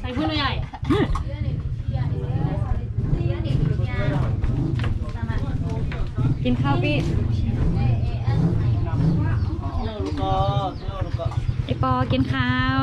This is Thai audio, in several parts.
ใส่พื้นใหญ่กินข้าวพี่ไอปอกินข้าว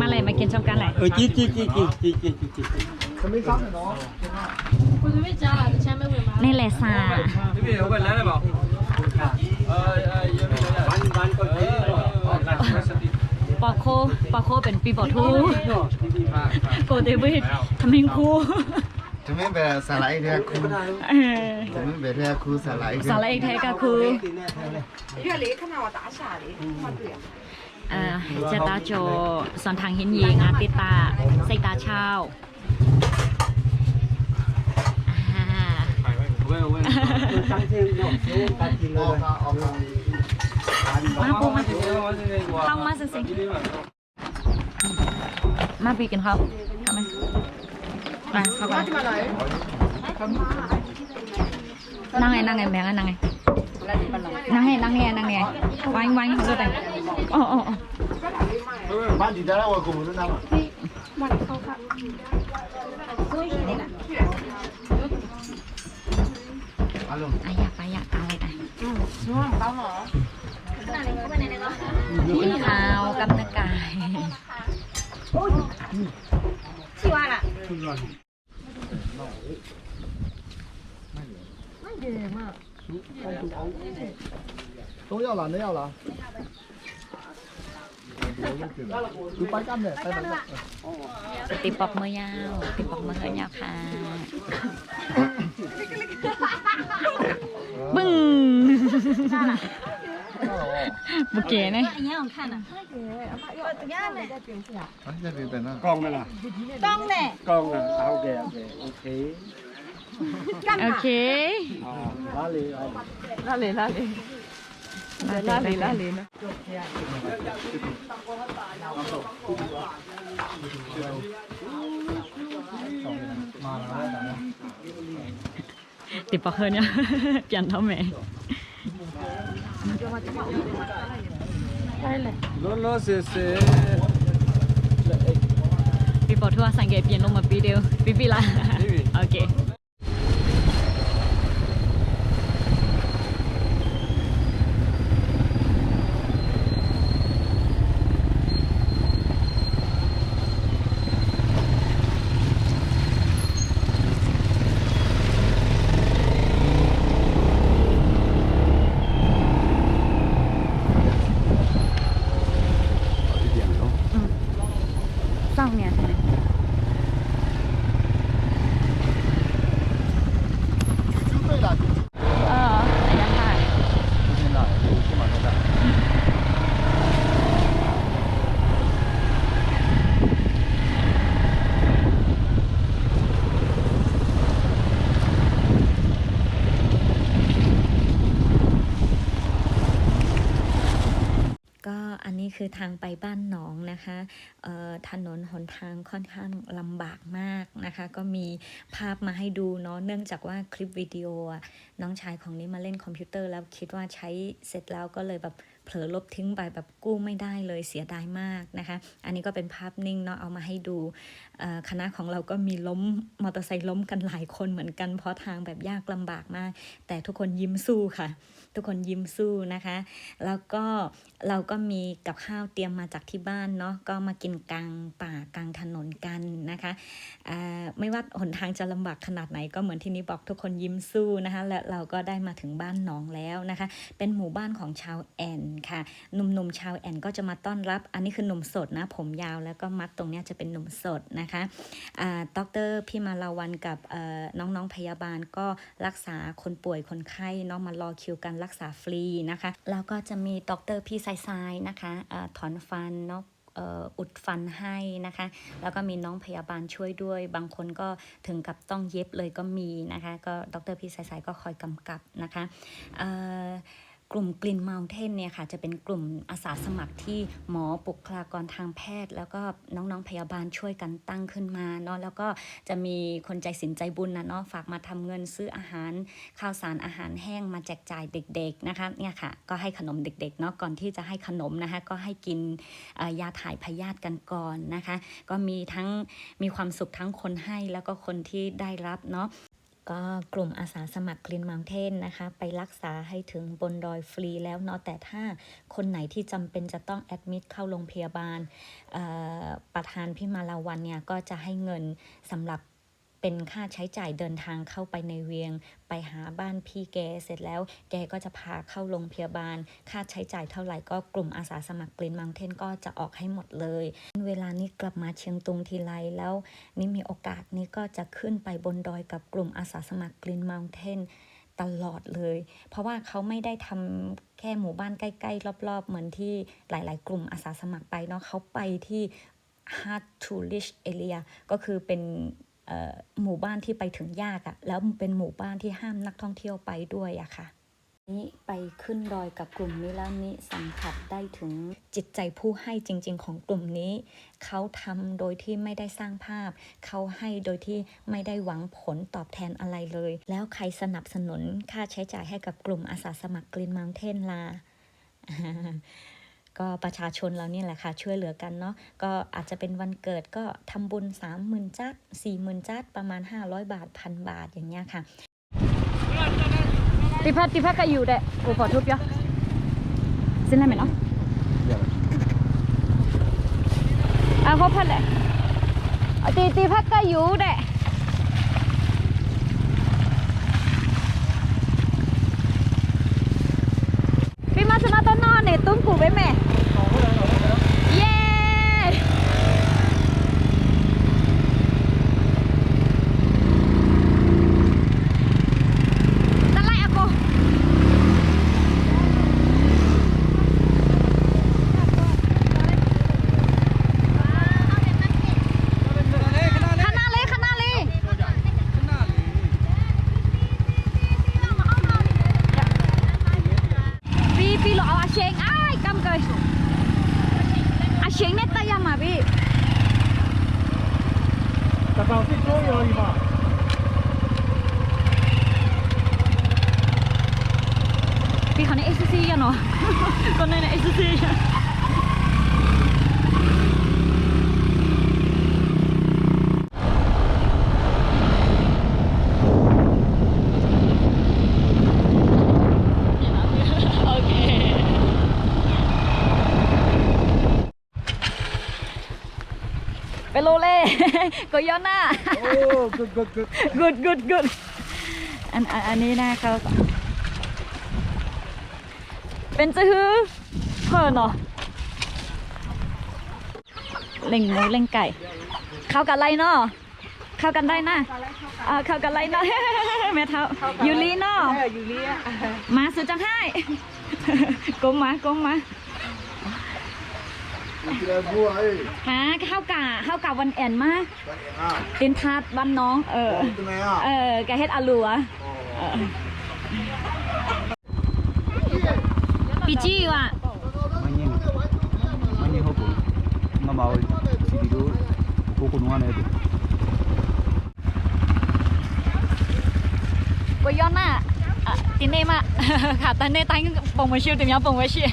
มาเลยมากินชมกันเลยเออจีจีจีจีจีจีจีจีนี่แหละสา พี่เบียร์เขาเป็นแล้วหรือเปล่าเออเออเยอะไปเลยอะ วันวันก่อน ปอโคปอโคเป็นปีปอทูโกเดบิดทำเองคูทำไม่เป็นสาระแท้ครูทำไม่เป็นแท้ครูสาระเสาระเอกแท้ก็คือเพื่อเล็กขนาดว่าตาฉาเลมาเปลี่ยนอ่าจะตาโจสอนทางเห็นยีงาติตาใส่ตาเช่าอ่า มาปูมาเข้ามาสิสิมาปีกันเขาเข้ามามาเข้ากันนั่งไงนั่งไงแบงค์นั่งไงนั่งไงนั่งไงนั่งไงวางวางเขาด้วยแต่อ๋ออ๋ออ๋อบ้านดีได้แล้วว่ากูรู้นะอารมณ์อะอยากไปอยากอะไรไป กินข้าวกับนากาย 都要了，都要了。ดูไปกันเนี่ยไปกันเนี่ย ติปอบมือยาวติปอบมือยาวค่ะบึ้ง một kẻ này. Con này là con này con là sao kìa ok ok. Lá lì lá lì lá lì lá lì lá lì tiếp vào hơn nhá. Chẳng đâu mẹ. လောလောဆယ်ဆယ်ပြပေါ်ထွားဆိုင်ကပြင်လို့မပြီးသေးဘူးပြီးပြီလားပြီးပြီโอเค คือทางไปบ้านหนองนะคะถนนหนทางค่อนข้างลำบากมากนะคะ ก็มีภาพมาให้ดูเนาะเนื่องจากว่าคลิปวิดีโอน้องชายของนี้มาเล่นคอมพิวเตอร์แล้วคิดว่าใช้เสร็จแล้วก็เลยแบบ เผลอลบทิ้งไปแบบกู้ไม่ได้เลยเสียดายมากนะคะ อันนี้ก็เป็นภาพนิ่งเนาะเอามาให้ดูคณะของเราก็มีล้มมอเตอร์ไซค์ล้มกันหลายคนเหมือนกันเพราะทางแบบยากลำบากมาก แต่ทุกคนยิ้มสู้ค่ะ ทุกคนยิ้มสู้นะคะ แล้วก็เราก็มีกับข้าวเตรียมมาจากที่บ้านเนาะก็มากินกลางป่ากลางถนนกันนะคะไม่ว่าหนทางจะลำบากขนาดไหนก็เหมือนที่นี้บอกทุกคนยิ้มสู้นะคะและเราก็ได้มาถึงบ้านหนองแล้วนะคะ เป็นหมู่บ้านของชาวแอนค่ะหนุ่มๆชาวแอนก็จะมาต้อนรับ อันนี้คือหนุ่มสดนะ ผมยาวแล้วก็มัดตรงนี้จะเป็นหนุ่มสดนะคะด็อ่าดรพี่มาลาวันกับน้องๆพยาบาลก็รักษาคนป่วยคนไข้เนาะมารอคิวกันรักษาฟรีนะคะ แล้วก็จะมีด็อกเตอร์พี่สายายๆนะคะอ่อถอนฟันเนาะเอ่ออุดฟันให้นะคะ แล้วก็มีน้องพยาบาลช่วยด้วย บางคนก็ถึงกับต้องเย็บเลยก็มีนะคะ ก็ดรพี่สายๆก็คอยกำกับนะคะ กลุ่มกลิ่นเมาเทนเนี่ยค่ะจะเป็นกลุ่มอาสาสมัครที่หมอบุคลากรทางแพทย์ แล้วก็น้องๆพยาบาลช่วยกันตั้งขึ้นมาเนาะแล้วก็จะมีคนใจสินใจบุญนะเนาะฝากมาทำเงินซื้ออาหารข้าวสารอาหารแห้งมาแจกจ่ายเด็กๆนะคะเนี่ยค่ะก็ให้ขนมเด็กๆเนาะก่อนที่จะให้ขนมนะคะก็ให้กินยาถ่ายพยาธิกันก่อนนะคะ ก็มีทั้งมีความสุขทั้งคนให้แล้วก็คนที่ได้รับเนาะ ก็กลุ่มอาสาสมัครกลินมังเทนนะคะ ไปรักษาให้ถึงบนดอยฟรีแล้วเนาะแต่ถ้าคนไหนที่จำเป็นจะต้องแอดมิดเข้าโรงพยาบาลประธานพิมาลาวันเนี่ยก็จะให้เงินสำหรับ เป็นค่าใช้จ่ายเดินทางเข้าไปในเวียง ไปหาบ้านพี่แกเสร็จแล้ว แกก็จะพาเข้าโรงพยาบาล ค่าใช้จ่ายเท่าไหร่ก็กลุ่มอาสาสมัครกลินมังเทนก็จะออกให้หมดเลย เวลานี้กลับมาเชียงตุงทีไรแล้ว นี่มีโอกาสนี้ก็จะขึ้นไปบนดอยกับกลุ่มอาสาสมัครกรีนมัลเทนตลอดเลย เพราะว่าเขาไม่ได้ทำแค่หมู่บ้านใกล้ ๆ รอบ ๆ เหมือนที่หลาย ๆ กลุ่มอาสาสมัครไปเนาะเขาไปที่ hard to reach area ก็คือเป็น หมู่บ้านที่ไปถึงยากอะแล้วเป็นหมู่บ้านที่ห้ามนักท่องเที่ยวไปด้วยอะค่ะ นี่ไปขึ้นดอยกับกลุ่มนี้แล้วนี่สัมผัสได้ถึงจิตใจผู้ให้จริง ๆ ของกลุ่มนี้ เขาทำโดยที่ไม่ได้สร้างภาพ เขาให้โดยที่ไม่ได้หวังผลตอบแทนอะไรเลย แล้วใครสนับสนุนค่าใช้จ่ายให้กับกลุ่มอาสาสมัครกรีนมังเทนลา ก็ประชาชนเรานี่แหละค่ะช่วยเหลือกันเนาะก็อาจจะเป็นวันเกิดก็ทำบุญ 3 0,000จัด4 0,000จัดประมาณ 500 บาทพันบาทอย่างเงี้ยค่ะ ติพัดติพัดก็อยู่ได้กูขอทุบยะสิ้นอะไรไหมเนาะอะครบพัดแหละเอาตีตีพัดก็อยู่ได้ พี่มาชนะต้ ก็ย้อนหน้า โอ้ good good good กุดกุดกุดอันอันนี้นะเขาเป็นจะฮือเพิ่นเนาะเล่งหมูเล่งไก่ เข้ากันไรเนาะเข้ากันได้นะเออเข้ากันไรเนาะแม่เท้ายูรีเนาะมาสุดจังให้ก้มมาก้มมา ฮะข้าวกะข้าวกะวันแอนมาเต็นทาดบ้านน้อง เออเออกเฮ็ดอาลัวปีจี้ว่ะมันยิงมันยิงเขาปุ๋มาเมาสีดิโดพวกคนว่าเนี่ยก็ย้อนหน้าตินเน่มาขาดตันเน่ตั้งปงมาชิวติมยาปงมาชิว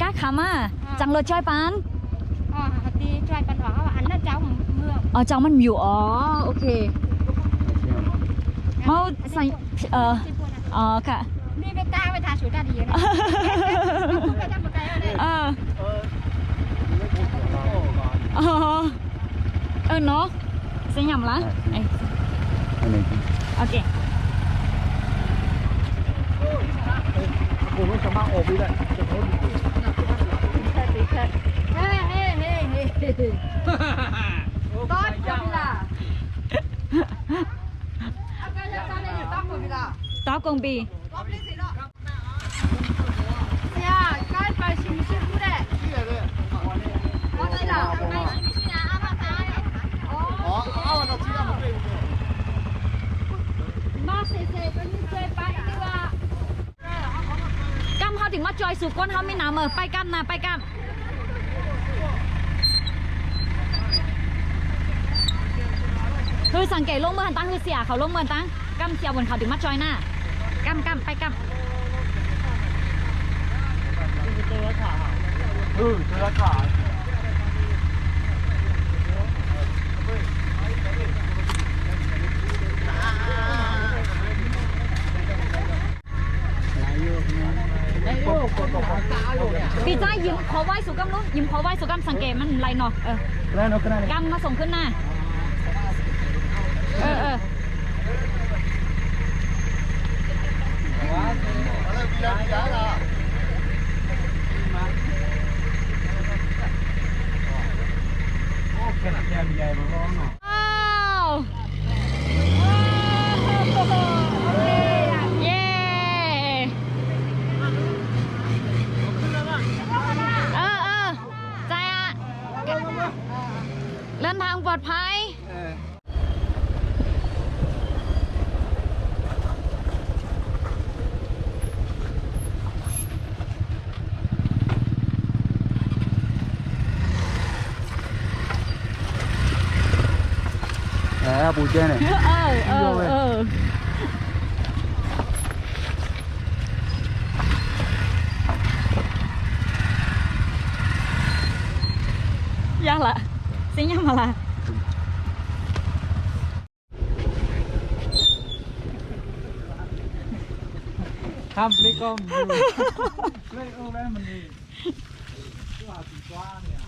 ก้าขามาจังรถจ้อยปาน อ๋อตีช่วยกันหวังว่าอันนั้นเจ้าเมือง อ๋อจังมันอยู่อ๋อโอเคเมาใส่เออ ที่พูดนะ อ๋อค่ะ นี่ไปก้าวไปทาสุดได้ดีนะคุณไปทำอะไรเลย เออเออเออเนาะเสียงหยำละเอ้ย อันไหน โอเค 我们想把我回来，这头 เฮ้ยเฮ้าถึงมาจอยสุก้นเขาไม่หนาเมอไปกันนะไปกันคือสังเกตลงเมือนตั้งคือเสียเขาลงเมือนตั้งกำเสียบนเขาถึงมาจอยหน้ากำกำไปกำเออเจอขาคา ปีจ้ายิ้มขอไหว้สุกำนุ้ ยิ้มขอไหว้สุกำสังเกตมันไรเนาะเออแล้วเนาะก็ได้กำมาส่งขึ้นหน้าเออเออขนาดใหญ่ใหญ่มาร้องเนาะ ว้าวว้าวเย้เออเออใจอะเดินทางปลอดภัย อาปูแจเนี่ย เออเออเออยังละสิยังมาละทำพลิกอมดูเล่เออแม่มันดีตัวสีฟ้าเนี่ย